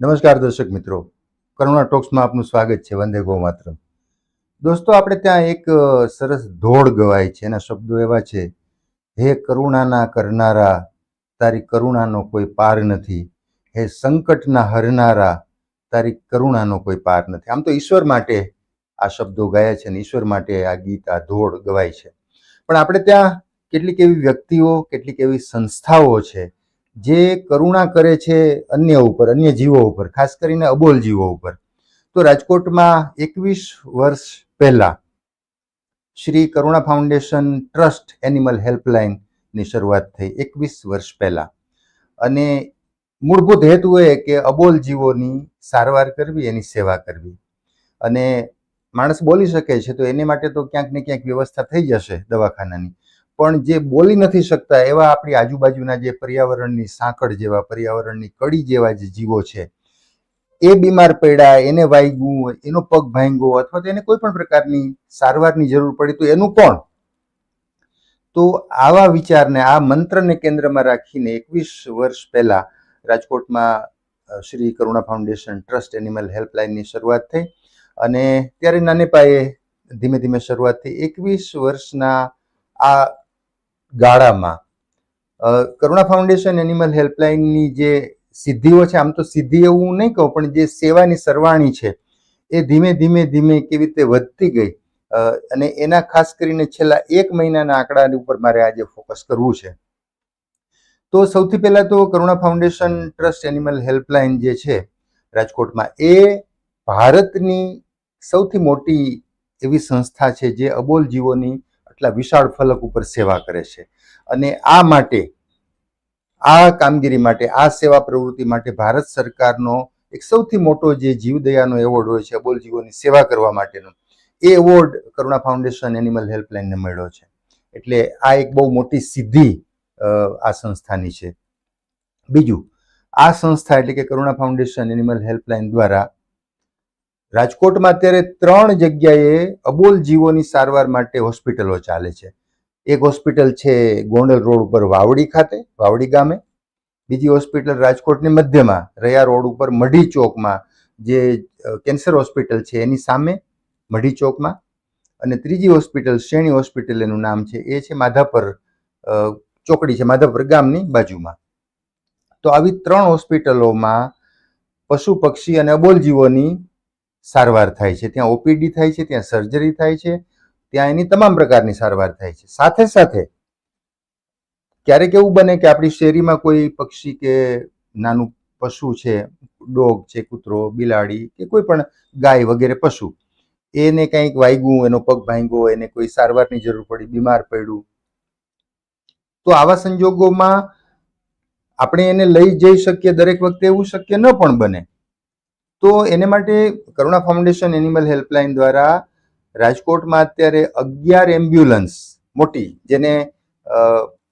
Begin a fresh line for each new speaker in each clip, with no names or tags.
નમસ્કાર દર્શક મિત્રો. કરુણા ટોક્સમાં આપનું સ્વાગત છે. વંદે ગો માત્ર. દોસ્તો, આપણે ત્યાં એક સરસ ધોળ ગવાય છે. એના શબ્દો એવા છે, હે કરુણાના કરનારા, તારી કરુણાનો કોઈ પાર નથી. હે સંકટના હરનારા, તારી કરુણાનો કોઈ પાર નથી. આમ તો ઈશ્વર માટે આ શબ્દો ગાયા છે અને ઈશ્વર માટે આ ગીત, આ ધોળ ગવાય છે. પણ આપણે ત્યાં કેટલીક એવી વ્યક્તિઓ, કેટલીક એવી સંસ્થાઓ છે જે કરુણા કરે છે અન્ય ઉપર, અન્ય જીવો ઉપર, ખાસ કરીને અબોલ જીવો ઉપર. તો રાજકોટમાં એકવીસ વર્ષ પહેલા Shri Karuna foundation trust animal હેલ્પલાઇનની શરૂઆત થઈ, એકવીસ વર્ષ પહેલા. અને મૂળભૂત હેતુ એ કે અબોલ જીવોની સારવાર કરવી, એની સેવા કરવી. અને માણસ બોલી શકે છે, તો એની માટે તો ક્યાંક ને ક્યાંક વ્યવસ્થા થઈ જશે દવાખાનાની. પણ જે બોલી નથી શકતા એવા આપણી આજુબાજુના જે પર્યાવરણની સાંકળ જેવા, પર્યાવરણની કડી જેવા જે જીવો છે, એ બીમાર પડ્યા, એને વાગ્યું એનો પગ ભાંગ્યો અથવા તો એને કોઈ પણ પ્રકારની સારવારની જરૂર પડી તો એનું કોણ? તો આવા વિચારને, આ મંત્રને કેન્દ્રમાં રાખીને એકવીસ વર્ષ પહેલા રાજકોટમાં Shri Karuna foundation trust animal હેલ્પલાઇનની શરૂઆત થઈ અને ત્યારે નાને પાયે ધીમે ધીમે શરૂઆત થઈ. એકવીસ વર્ષના આ ગાળામાં. કરુણા ફાઉન્ડેશન, એનિમલ હેલ્પલાઇનની જે સિદ્ધિઓ છે, આમ તો સિદ્ધિ એવું નહીં કહું, પણ જે સેવાની સરવાણી છે, એ ધીમે ધીમે ધીમે કેવી રીતે વધતી ગઈ. અને એના ખાસ કરીને છેલ્લા એક મહિનાના આંકડા ઉપર મારે આજે ફોકસ કરવું છે. તો સૌથી પહેલા તો Karuna foundation trust animal helpline જે છે, રાજકોટમાં, એ ભારતની સૌથી મોટી એવી સંસ્થા છે, જે અબોલ જીવોની આટલા વિશાળ ફલક ઉપર સેવા કરે છે. અને આ માટે, આ કામગીરી માટે, આ સેવા પ્રવૃત્તિ માટે ભારત સરકારનો એક સૌથી મોટો જે જીવદયાનો એવોર્ડ હોય છે, અબોલ જીવોની સેવા કરવા માટેનો, એ એવોર્ડ કરુણા ફાઉન્ડેશન એનિમલ હેલ્પલાઇનને મળ્યો છે. એટલે આ એક બહુ મોટી સિદ્ધિ આ સંસ્થાની છે. બીજું, આ સંસ્થા એટલે કે કરુણા ફાઉન્ડેશન એનિમલ હેલ્પલાઇન દ્વારા રાજકોટમાં અત્યારે ત્રણ જગ્યાએ અબોલ જીવોની સારવાર માટે હોસ્પિટલો ચાલે છે. એક હોસ્પિટલ છે ગોંડલ રોડ ઉપર વાવડી ખાતે, વાવડી ગામે. બીજી હોસ્પિટલ રાજકોટની મધ્યમાં, રયા રોડ ઉપર મઢી ચોકમાં, જે કેન્સર હોસ્પિટલ છે એની સામે મઢી ચોકમાં. અને ત્રીજી હોસ્પિટલ, શ્રેણી હોસ્પિટલ એનું નામ છે, એ છે માધાપર ચોકડી છે, માધાપર ગામની બાજુમાં. તો આવી ત્રણ હોસ્પિટલોમાં પશુ પક્ષી અને અબોલ જીવોની સારવાર થાય છે, ત્યાં ઓપીડી થાય છે, ત્યાં સર્જરી થાય છે, ત્યાં એની તમામ પ્રકારની સારવાર થાય છે. સાથે સાથે ક્યારેક એવું બને કે આપણી શેરીમાં કોઈ પક્ષી કે નાનું પશુ છે, ડોગ છે, કૂતરો, બિલાડી કે કોઈ પણ ગાય વગેરે પશુ, એને કંઈક વાગ્યું એનો પગ ભાંગ્યો, એને કોઈ સારવારની જરૂર પડી, બીમાર પડ્યું, તો આવા સંજોગોમાં આપણે એને લઈ જઈ શકીએ, દરેક વખતે એવું શક્ય ન પણ બને. તો એને માટે કરુણા ફાઉન્ડેશન એનિમલ હેલ્પલાઇન દ્વારા રાજકોટમાં અત્યારે અગિયાર એમ્બ્યુલન્સ મોટી, જેને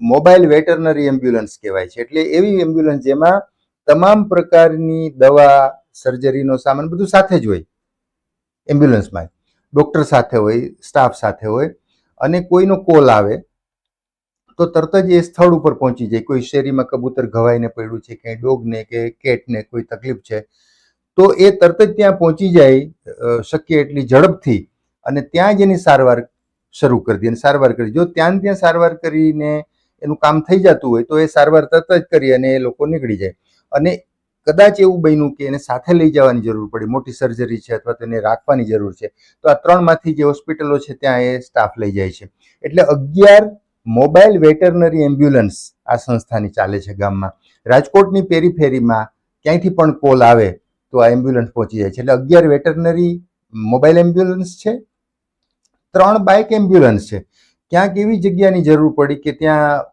મોબાઈલ વેટરનરી એમ્બ્યુલન્સ કહેવાય છે. એટલે એવી એમ્બ્યુલન્સ જેમાં તમામ પ્રકારની દવા, સર્જરીનો સામાન બધું સાથે જ હોય એમ્બ્યુલન્સમાં. ડૉક્ટર સાથે હોય, સ્ટાફ સાથે હોય, અને કોઈનો કોલ આવે તો તરત જ એ સ્થળ ઉપર પહોંચી જાય. કોઈ શેરીમાં કબૂતર ઘવાઈને પડ્યું છે કે ડોગને કે કેટને કોઈ તકલીફ છે તો એ તરત જ ત્યાં પહોંચી જાય શક્ય એટલી ઝડપથી અને ત્યાં જ એની સારવાર શરૂ કરી દે અને સારવાર કરી જો ત્યાં ત્યાં સારવાર કરીને એનું કામ થઈ જતું હોય તો એ સારવાર તરત જ કરી અને એ લોકો નીકળી જાય. અને કદાચ એવું બન્યું કે એને સાથે લઈ જવાની જરૂર પડી, મોટી સર્જરી છે અથવા તો એને રાખવાની જરૂર છે, તો આ ત્રણમાંથી જે હોસ્પિટલો છે ત્યાં એ સ્ટાફ લઈ જાય છે. એટલે અગિયાર મોબાઈલ વેટરનરી એમ્બ્યુલન્સ આ સંસ્થાની ચાલે છે ગામમાં. રાજકોટની પેરીફેરીમાં ક્યાંયથી પણ કોલ આવે તો આ એમ્બ્યુલન્સ પહોંચી જાય છે. એટલે અગિયાર વેટરનરી મોબાઈલ એમ્બ્યુલન્સ છે, ત્રણ બાઇક એમ્બ્યુલન્સ છે. ક્યાંક એવી જગ્યાની જરૂર પડી કે ત્યાં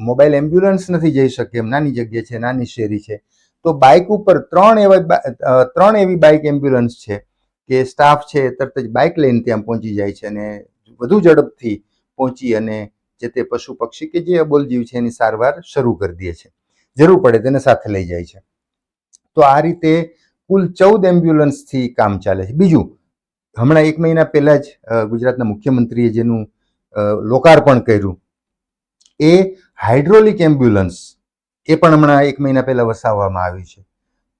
મોબાઈલ એમ્બ્યુલન્સ નથી જઈ શકે, એમ નાની જગ્યા છે, નાની શેરી છે. તો બાઇક ઉપર ત્રણ એવા ત્રણ એવી બાઇક એમ્બ્યુલન્સ છે કે સ્ટાફ છે તરત જ બાઇક લઈને ત્યાં પહોંચી જાય છે અને વધુ ઝડપથી પહોંચી અને જે તે પશુ પક્ષી કે જે અબોલ જીવ છે એની સારવાર શરૂ કરી દે છે. જરૂર પડે તેને સાથે લઈ જાય છે. તો આ રીતે કુલ ચૌદ એમ્બ્યુલન્સથી કામ ચાલે છે. બીજું, હમણાં એક મહિના પહેલાં જ ગુજરાતના મુખ્યમંત્રીએ જેનું લોકાર્પણ કર્યું, એ હાઇડ્રોલિક એમ્બ્યુલન્સ, એ પણ હમણાં એક મહિના પહેલાં વસાવવામાં આવી છે.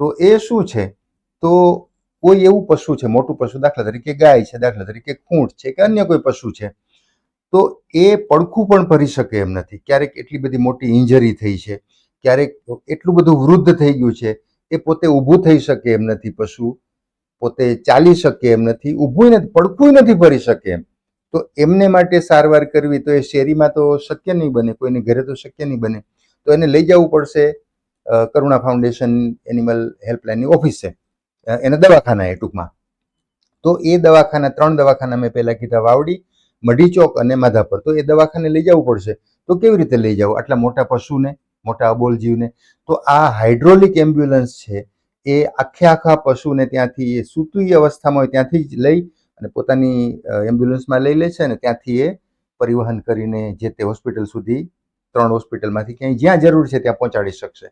તો એ શું છે? તો કોઈ એવું પશુ છે, મોટું પશુ, દાખલા તરીકે ગાય છે, દાખલા તરીકે ખૂંટ છે કે અન્ય કોઈ પશુ છે, તો એ પડખું પણ ભરી શકે એમ નથી. ક્યારેક એટલી બધી મોટી ઇન્જરી થઈ છે, ક્યારેક એટલું બધું વૃદ્ધ થઈ ગયું છે એ પોતે ઊભું થઈ શકે એમ નથી પશુ. પોતે ચાલી શકે એમ નથી ઊભું નથી પડખું નથી ભરી શકે એમ. તો એમને માટે સારવાર કરવી તો એ શેરીમાં તો શક્ય નહીં બને, કોઈને ઘરે તો શક્ય નહીં બને. તો એને લઈ જવું પડશે કરુણા ફાઉન્ડેશન એનિમલ હેલ્પલાઇનની ઓફિસે એના દવાખાના એ ટૂંકમાં. તો એ દવાખાના, ત્રણ દવાખાના મેં પહેલાં કીધા, વાવડી મઢી ચોક અને માધાપર. તો એ દવાખાને લઈ જવું પડશે. તો કેવી રીતે લઈ જવું આટલા મોટા પશુને મોટા અબોલ જીવને તો આ હાઇડ્રોલિક એમ્બ્યુલન્સ છે, એ આખે આખા પશુને ત્યાંથી એ સૂતી અવસ્થામાં હોય ત્યાંથી જ લઈ અને પોતાની એમ્બ્યુલન્સમાં લઈ લે છે અને ત્યાંથી એ પરિવહન કરીને જે તે હોસ્પિટલ સુધી, ત્રણ હોસ્પિટલમાંથી ક્યાંય જ્યાં જરૂર છે ત્યાં પહોંચાડી શકશે.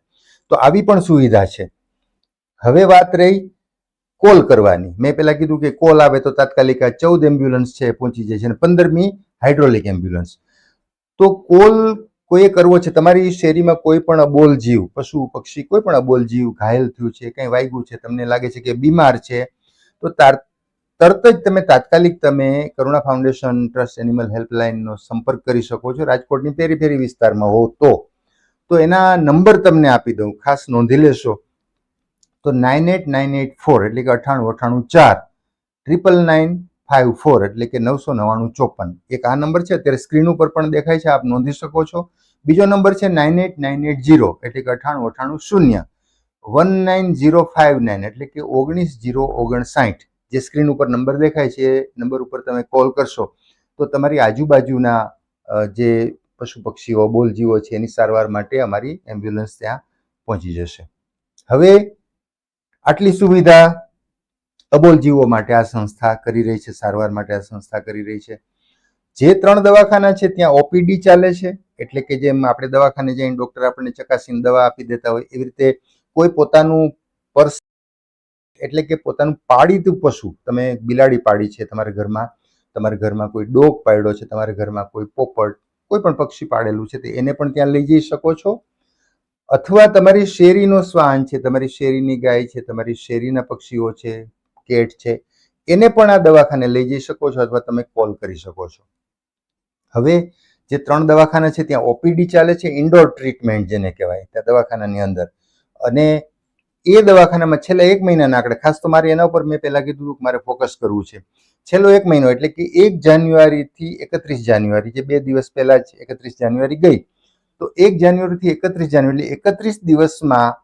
તો આવી પણ સુવિધા છે. હવે વાત રહી કોલ કરવાની. મેં પેલા કીધું કે કોલ આવે તો તાત્કાલિક આ ચૌદ એમ્બ્યુલન્સ છે પહોંચી જાય છે અને પંદરમી હાઇડ્રોલિક એમ્બ્યુલન્સ. તો કોલ કોઈએ કરવો છે? તમારી શેરીમાં કોઈ પણ અબોલ જીવ, પશુ, પક્ષી, કોઈ પણ અબોલ જીવ ઘાયલ થયું છે, કંઈ વાગ્યું છે, તમને લાગે છે કે બીમાર છે, તો તાર, તરત જ તમે તાત્કાલિક તમે કરુણા ફાઉન્ડેશન ટ્રસ્ટ એનિમલ હેલ્પલાઇનનો સંપર્ક કરી શકો છો. રાજકોટની પેરીફેરી વિસ્તારમાં હો તો. તો એના નંબર તમને આપી દઉં. ખાસ નોંધી લેશો. તો nine eight nine eight four એટલે કે અઠાણું અઠાણું ચાર, ટ્રિપલ નાઇન ફાઇવ ફોર એટલે કે નવસો નવ્વાણું ચોપન. એક આ નંબર છે, અત્યારે સ્ક્રીન ઉપર પણ દેખાય છે, આપ નોંધી શકો છો. બીજો નંબર છે, nine eight nine eight zero એટલે કે અઠાણું અઠાણું શૂન્ય. One nine zero five nine એટલે કે ઓગણીસ જીરો ઓગણસાઠ. જે સ્ક્રીન ઉપર નંબર દેખાય છે, એ નંબર ઉપર તમે કોલ કરશો, તો તમારી આજુબાજુના જે પશુ પક્ષીઓ બોલજીવો છે, એની સારવાર માટે અમારી એમ્બ્યુલન્સ ત્યાં પહોંચી જશે. હવે આટલી સુવિધા અબોલ જીવો માટે આ સંસ્થા કરી રહી છે, સારવાર માટે આ સંસ્થા કરી રહી છે. જે ત્રણ દવાખાના છે, ત્યાં ઓપીડી ચાલે છે, એટલે કે જેમ આપણે દવાખાને જઈને ડોક્ટર આપણને ચકાસીને દવા આપી દેતા હોય, એવી રીતે કોઈ પોતાનું પર્સ એટલે કે પોતાનું પાળીતું પશુ, તમે બિલાડી પાડી છે તમારા ઘરમાં તમારા ઘરમાં કોઈ ડોગ પાડ્યો છે, તમારા ઘરમાં કોઈ પોપટ, કોઈ પણ પક્ષી પાડેલું છે, તો એને પણ ત્યાં લઈ જઈ શકો છો. અથવા તમારી શેરીનો શ્વાન છે, તમારી શેરીની ગાય છે, તમારી શેરીના પક્ષીઓ છે કેટ છે, એને પણ આ દવાખાને લઈ જઈ શકો છો અથવા તમે કોલ કરી શકો છો. હવે જે ત્રણ દવાખાના છે, ત્યાં ઓપીડી ચાલે છે ઇન્ડોર ટ્રીટમેન્ટ જેને કહેવાય, ત્યાં દવાખાનાની અંદર. અને એ દવાખાનામાં છેલ્લા એક મહિનાના આંકડે, ખાસ તો મારે એના ઉપર મેં પહેલાં કીધું કે મારે ફોકસ કરવું છે. છેલ્લો એક મહિનો એટલે કે એક જાન્યુઆરીથી એકત્રીસ જાન્યુઆરી, જે બે દિવસ પહેલાં જ એકત્રીસ જાન્યુઆરી ગઈ. તો એક જાન્યુઆરીથી એકત્રીસ જાન્યુઆરી એકત્રીસ દિવસમાં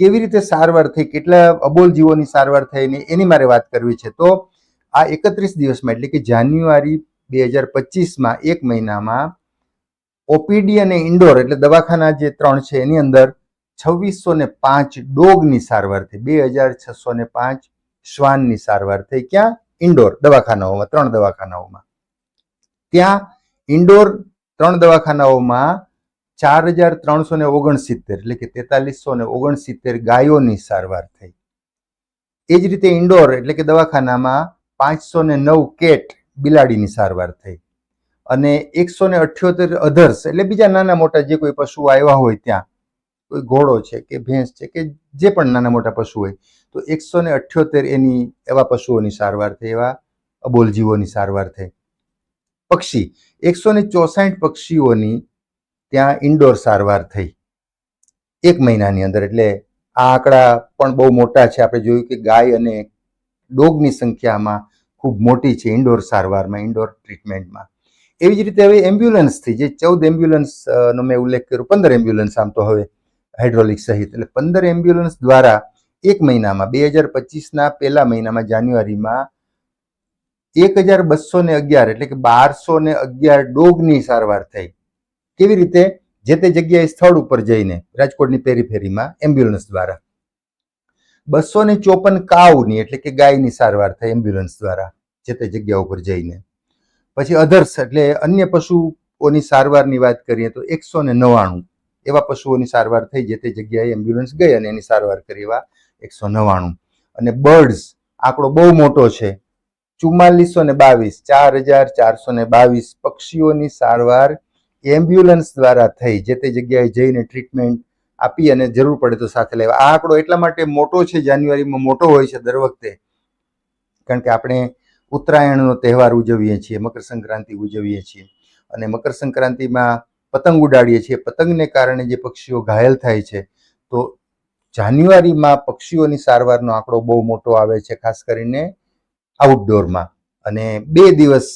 કેવી રીતે સારવાર થઈ, કેટલા અબોલ જીવોની સારવાર થઈ ને એની મારે વાત કરવી છે. તો આ એકત્રીસ દિવસમાં, એટલે કે જાન્યુઆરી બે હજાર પચીસમાં, એક મહિનામાં, ઓપીડી અને ઇન્ડોર, એટલે દવાખાના જે ત્રણ છે, એની અંદર છવ્વીસો ને પાંચ ડોગની સારવાર થઈ. બે હજાર છસો ને પાંચ શ્વાનની સારવાર થઈ. ક્યાં? ઇન્ડોર દવાખાનાઓમાં, ત્રણ દવાખાનાઓમાં. ત્યાં ઇન્ડોર ત્રણ દવાખાનાઓમાં ચાર હજાર ત્રણસો ને ઓગણસિત્તેર એટલે કે તેતાલીસો ને ઓગણસિત્તેર ગાયોની સારવાર થઈ. એ જ રીતે ઇન્ડોર એટલે કે દવાખાનામાં પાંચસો ને નવ કેટ બિલાડીની સારવાર થઈ અને એકસો ને અઠ્યોતેર અધર્સ એટલે બીજા નાના મોટા જે કોઈ પશુ આવ્યા હોય ત્યાં, કોઈ ઘોડો છે કે ભેંસ છે કે જે પણ નાના મોટા પશુ હોય, તો એકસો ને અઠ્યોતેર એની એવા પશુઓની સારવાર થઈ, એવા અબોલ જીવોની સારવાર થઈ. પક્ષી, એકસો ને ચોસાઠ પક્ષીઓની ત્યાં ઇન્ડોર સારવાર થઈ. એક મહિનાની અંદર, એટલે આ આંકડા પણ બહુ મોટા છે. આપણે જોયું કે ગાય અને ડોગની સંખ્યામાં ખૂબ મોટી છે ઇન્ડોર સારવારમાં ઇન્ડોર ટ્રીટમેન્ટમાં એવી જ રીતે હવે એમ્બ્યુલન્સથી જે ચૌદ એમ્બ્યુલન્સનો મેં ઉલ્લેખ કર્યો, પંદર એમ્બ્યુલન્સ આમ તો હવે હાઇડ્રોલિક સહિત. એટલે પંદર એમ્બ્યુલન્સ દ્વારા એક મહિનામાં, બે હજાર પચીસના પહેલા મહિનામાં, જાન્યુઆરીમાં એક હજાર બસો ને અગિયાર, એટલે કે બારસો ને અગિયાર ડોગની સારવાર થઈ. કેવી રીતે જે તે જગ્યાએ સ્થળ ઉપર જઈને રાજકોટની પેરીફેરીમાં એમ્બ્યુલન્સ દ્વારા બસો ને ચોપન કાઉની એટલે કે ગાયની સારવાર થઈ એમ્બ્યુલન્સ દ્વારા જે તે જગ્યા ઉપર જઈને. પછી અધર્સ એટલે અન્ય પશુઓની સારવારની વાત કરીએ તો એકસો ને નવ્વાણું એવા પશુઓની સારવાર થઈ જે તે જગ્યાએ એમ્બ્યુલન્સ ગઈ અને એની સારવાર કરી એવા એકસો નવ્વાણું. અને બર્ડ્સ આંકડો બહુ મોટો છે. ચુમ્માલીસો ને બાવીસ, ચાર હજાર ચારસો ને બાવીસ પક્ષીઓની સારવાર એમ્બ્યુલન્સ દ્વારા થઈ, જે તે જગ્યાએ જઈને ટ્રીટમેન્ટ આપી અને જરૂર પડે તો સાથે લેવા. આ આંકડો એટલા માટે મોટો છે, જાન્યુઆરીમાં મોટો હોય છે દર વખતે. કારણ કે આપણે ઉત્તરાયણનો તહેવાર ઉજવીએ છીએ, મકર સંક્રાંતિ ઉજવીએ છીએ અને મકર સંક્રાંતિમાં પતંગ ઉડાડીએ છીએ. પતંગને કારણે જે પક્ષીઓ ઘાયલ થાય છે, તો જાન્યુઆરીમાં પક્ષીઓની સારવારનો આંકડો બહુ મોટો આવે છે, ખાસ કરીને આઉટડોરમાં અને બે દિવસ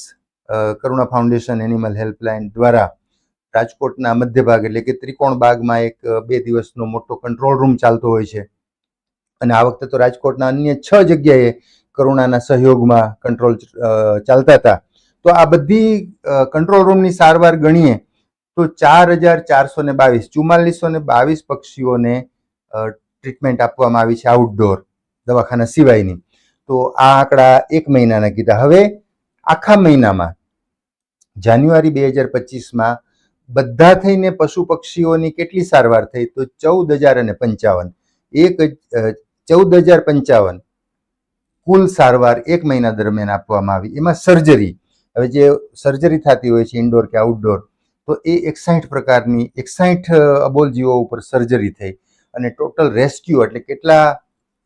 કરુણા ફાઉન્ડેશન એનિમલ હેલ્પલાઇન દ્વારા રાજકોટના મધ્ય ભાગ એટલે કે ત્રિકોણ બાગમાં એક બે દિવસનો મોટો કંટ્રોલ રૂમ ચાલતો હોય છે. અને આ વખતે તો રાજકોટના અન્ય છ જગ્યાએ કરુણાના સહયોગમાં કંટ્રોલ ચાલતા હતા. તો આ બધી કંટ્રોલ રૂમની સારવાર ગણીએ તો ચાર હજાર ચારસો ને બાવીસ, ચુમ્માલીસો ને બાવીસ પક્ષીઓને ટ્રીટમેન્ટ આપવામાં આવી છે આઉટડોર દવાખાના સિવાયની. તો આ આંકડા એક મહિનાના કીધા. હવે આખા મહિનામાં, જાન્યુઆરી બે હજાર પચીસમાં બધા થઈને પશુ પક્ષીઓની કેટલી સારવાર થઈ? તો ચૌદ હજાર અને પંચાવન. એક ચૌદ હજાર પંચાવન. કુલ સારવાર એક મહિના દરમિયાન આપવામાં આવી. એમાં સર્જરી હવે જે સર્જરી થતી હોય છે ઇન્ડોર કે આઉટડોર તો એ એકસાઠ પ્રકારની, એકસાઠ અબોલ જીવો ઉપર સર્જરી થઈ અને ટોટલ રેસ્ક્યુ એટલે કેટલા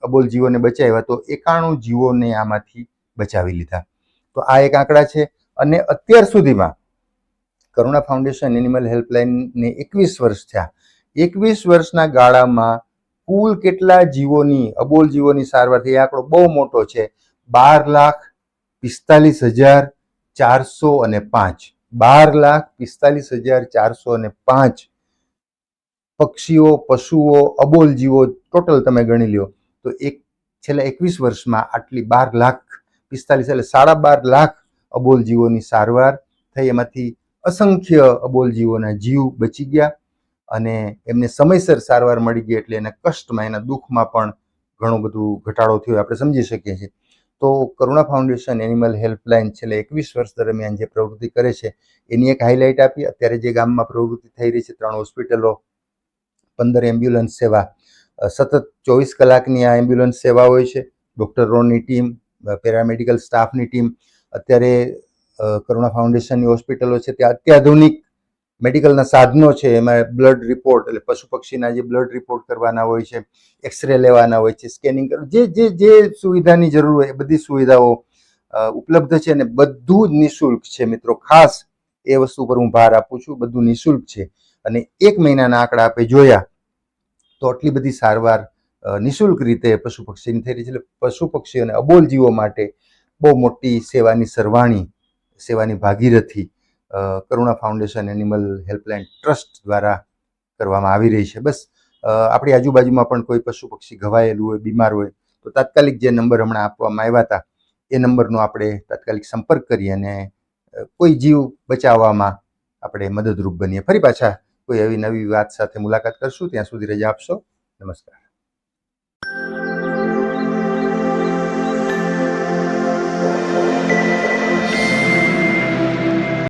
અબોલ જીવોને બચાવ્યા? તો એકાણું જીવોને આમાંથી બચાવી લીધા. તો આ એક આંકડા છે અને અત્યાર સુધીમાં કરુણા ફાઉન્ડેશન એનિમલ હેલ્પલાઇનને એકવીસ વર્ષ થયા. એકવીસ વર્ષના ગાળામાં કુલ કેટલા જીવોની, અબોલ જીવોની સારવાર થઈ આંકડો બહુ મોટો છે. બાર લાખ પિસ્તાલીસ હજાર ચારસો અને પાંચ. બાર લાખ પિસ્તાલીસ હજાર ચારસો અને પાંચ પક્ષીઓ, પશુઓ, અબોલ જીવો ટોટલ તમે ગણી લ્યો, તો એક છેલ્લા એકવીસ વર્ષમાં આટલી બાર લાખ પિસ્તાલીસ એટલે સાડા બાર લાખ અબોલ જીવોની સારવાર થઈ. એમાંથી અસંખ્ય અબોલ જીવોના જીવ બચી ગયા અને એમને સમયસર સારવાર મળી ગઈ એટલે એના કષ્ટમાં, એના દુઃખમાં પણ ઘણું બધું ઘટાડો થયો આપણે સમજી શકીએ છીએ. તો કરુણા ફાઉન્ડેશન એનિમલ હેલ્પલાઇન છેલ્લા એકવીસ વર્ષ દરમિયાન જે પ્રવૃત્તિ કરે છે, એની એક હાઇલાઇટ આપી. અત્યારે જે ગામમાં પ્રવૃત્તિ થઈ રહી છે, ત્રણ હોસ્પિટલો, પંદર એમ્બ્યુલન્સ સેવા સતત ચોવીસ કલાકની આ એમ્બ્યુલન્સ સેવા હોય છે. ડૉક્ટરોની ટીમ પેરામેડિકલ સ્ટાફની ટીમ. અત્યારે કરુણા ફાઉન્ડેશનની હોસ્પિટલો છે ત્યાં અત્યાધુનિક મેડિકલના સાધનો છે, એમાં બ્લડ રિપોર્ટ એટલે પશુ પક્ષીના જે બ્લડ રિપોર્ટ કરવાના હોય છે, એક્સરે લેવાના હોય છે, સ્કેનિંગ જે જે જે સુવિધાની જરૂર હોય, એ બધી સુવિધાઓ ઉપલબ્ધ છે અને બધું જ નિઃશુલ્ક છે મિત્રો. ખાસ એ વસ્તુ પર હું ભાર આપું છું, બધું નિઃશુલ્ક છે. અને એક મહિનાના આંકડા આપણે જોયા, તો આટલી બધી સારવાર નિઃશુલ્ક રીતે પશુ પક્ષીની થઈ રહી છે. એટલે પશુ પક્ષીઓને અબોલ જીવો માટે બહુ મોટી સેવાની સરવાણી સેવાની Bhagirathi Karuna foundation animal helpline trust દ્વારા કરવામાં આવી રહી છે. બસ આપણી આજુબાજુમાં પણ કોઈ પશુ પક્ષી ઘવાયેલું હોય, બીમાર હોય, તો તાત્કાલિક જે નંબર હમણાં આપવામાં આવ્યા હતા, એ નંબરનો આપણે તાત્કાલિક સંપર્ક કરી અને કોઈ જીવ બચાવવામાં આપણે મદદરૂપ બનીએ. ફરી પાછા કોઈ એવી નવી વાત સાથે મુલાકાત કરશું. ત્યાં સુધી રજા આપશો. નમસ્કાર.